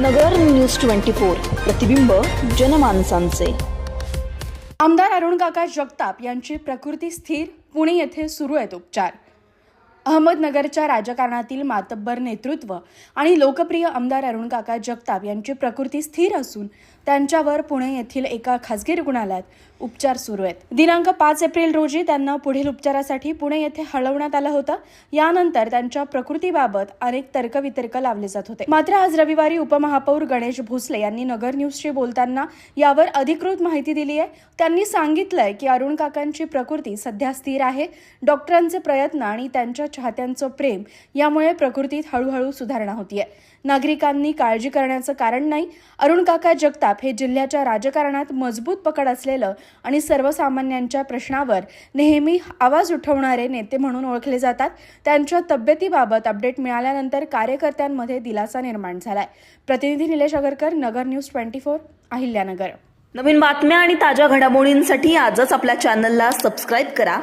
नगर news twenty four प्रतिबिंब जनमानसांचे. आमदार अरुणकाका जगताप यांची प्रकृती स्थिर पुणे येथे सुरू आहेत उपचार. अहमदनगरच्या राजकारणातील मातब्बर नेतृत्व आणि लोकप्रिय आमदार अरुणकाका जगताप यांची प्रकृती स्थिर असून त्यांच्यावर पुणे येथील एका खासगी रुग्णालयात उपचार सुरू आहेत. दिनांक पाच एप्रिल रोजी त्यांना पुढील उपचारासाठी पुणे येथे हलवण्यात आलं होतं. यानंतर त्यांच्या प्रकृतीबाबत अनेक तर्कवितर्क लावले जात होते. मात्र आज रविवारी उपमहापौर गणेश भोसले यांनी नगर न्यूजशी बोलताना यावर अधिकृत माहिती दिली आहे. त्यांनी सांगितलंय की अरुण काकांची प्रकृती सध्या स्थिर आहे. डॉक्टरांचे प्रयत्न आणि त्यांच्या चाहत्यांचं प्रेम यामुळे प्रकृतीत हळूहळू सुधारणा होतीये. नागरिकांनी काळजी करण्याचं कारण नाही. अरुण काका जगताप हे जिल्ह्याच्या राजकारणात मजबूत पकड असलेलं आणि सर्वसामान्यांच्या प्रश्नावर नेहमी आवाज उठवणारे नेते म्हणून ओळखले जातात. त्यांच्या तब्येतीबाबत अपडेट मिळाल्यानंतर कार्यकर्त्यांमध्ये दिलासा निर्माण झालाय. प्रतिनिधी Nilesh Agarkar Nagar news twenty four Ahilyanagar. नवीन बातम्या आणि ताज्या घडामोडींसाठी आजच आपल्या चॅनलला सबस्क्राईब करा.